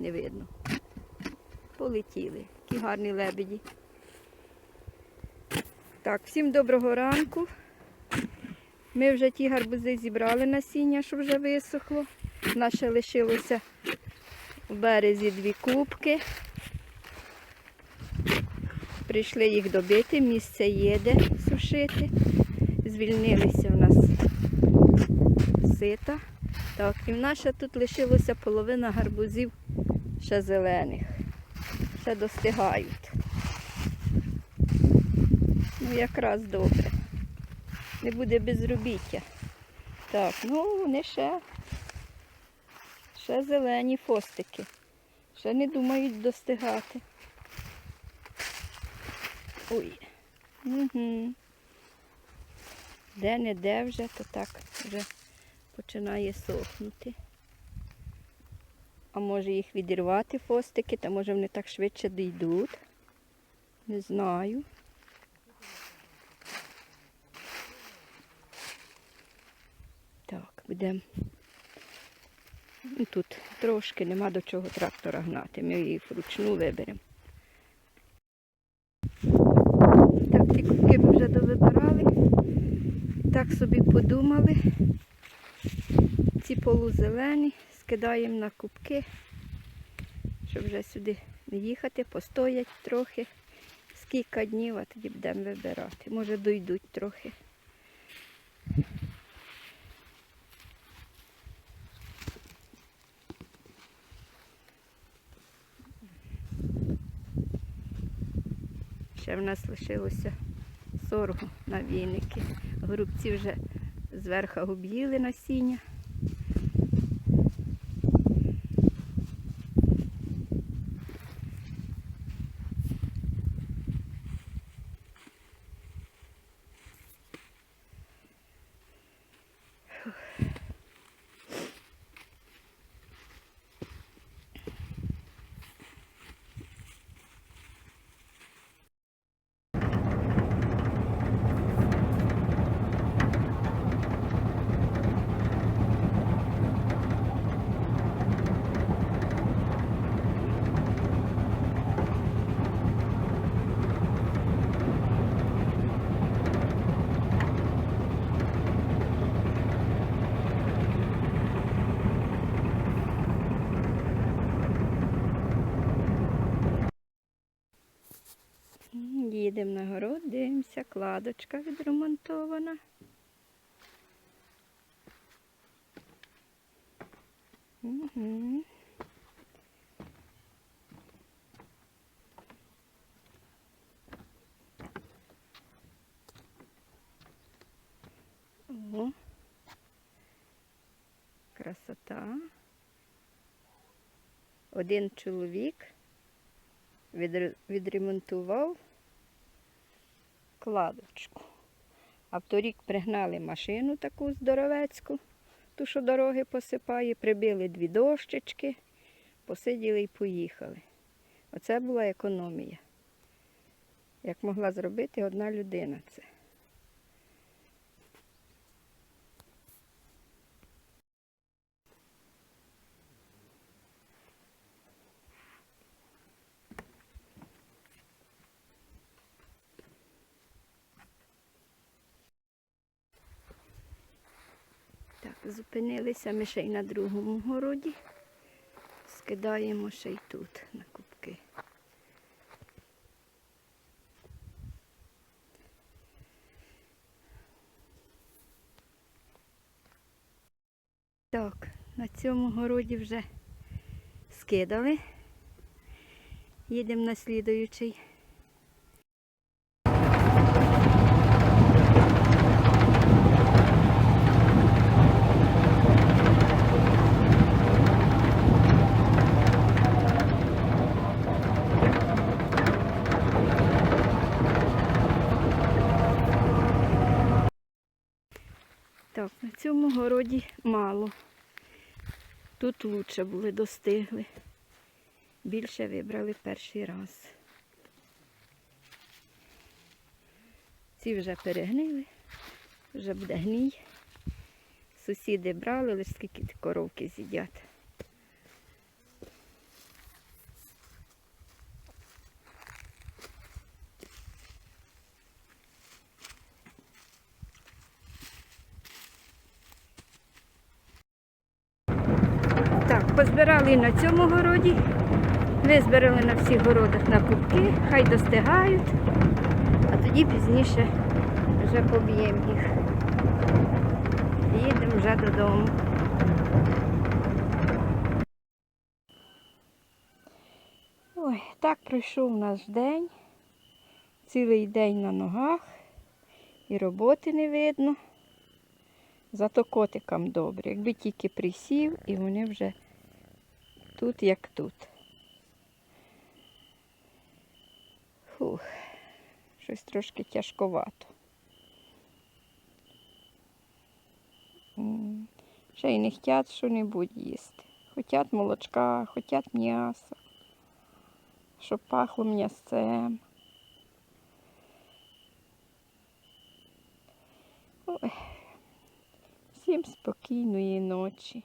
не видно. Полетіли. Які гарні лебеді. Так, всім доброго ранку. Ми вже ті гарбузи зібрали насіння, що вже висохло. У нас ще лишилося в березі дві кубки. Прийшли їх добити, місце є де сушити. Звільнилися в нас сита. Так, і в ще тут лишилося половина гарбузів ще зелених. Ще достигають. Ну, якраз добре. Не буде безробіття. Так, ну вони ще, ще зелені фостики. Ще не думають достигати. Ой. Угу. Де не де вже, то так вже починає сохнути. А може їх відірвати фостики, та може вони так швидше дійдуть. Не знаю. Так, будемо. Ну, Тут трошки нема до чого трактора гнати. Ми їх вручну виберемо. Так, ті кубки ми вже довибирали. Так собі подумали. Ці полузелені скидаємо на кубки, щоб вже сюди не їхати, постоять трохи. Скільки днів, а тоді будемо вибирати. Може дойдуть трохи. Ще в нас лишилося соргу на віники. Грубці вже зверху об'їли насіння. Їдемо на город, дивимося, кладочка відремонтована. Угу. О, красота. Один чоловік відремонтував кладочку. А вторік пригнали машину таку здоровецьку, ту, що дороги посипає, прибили дві дощечки, посиділи і поїхали. Оце була економія. Як могла зробити одна людина це. Зупинилися ми ще й на другому городі. Скидаємо ще й тут на кубки. Так, на цьому городі вже скидали. Їдемо на слідуючий. Так, на цьому городі мало. Тут лучше були достигли. Більше вибрали перший раз. Ці вже перегнили, вже буде гній. Сусіди брали, лише скільки коровки з'їдять. Позбирали і на цьому городі. Визбирали на всіх городах на кубки, хай достигають, а тоді пізніше вже поб'ємо їх. Їдемо вже додому. Ой, так пройшов наш день. Цілий день на ногах і роботи не видно. Зато котикам добре. Якби тільки присів і вони вже тут як тут. Фух, щось трошки тяжковато. Ще й не хочуть що-небудь їсти. Хотять молочка, хотять м'яса, щоб пахло м'ясцем. Ой. Всім спокійної ночі.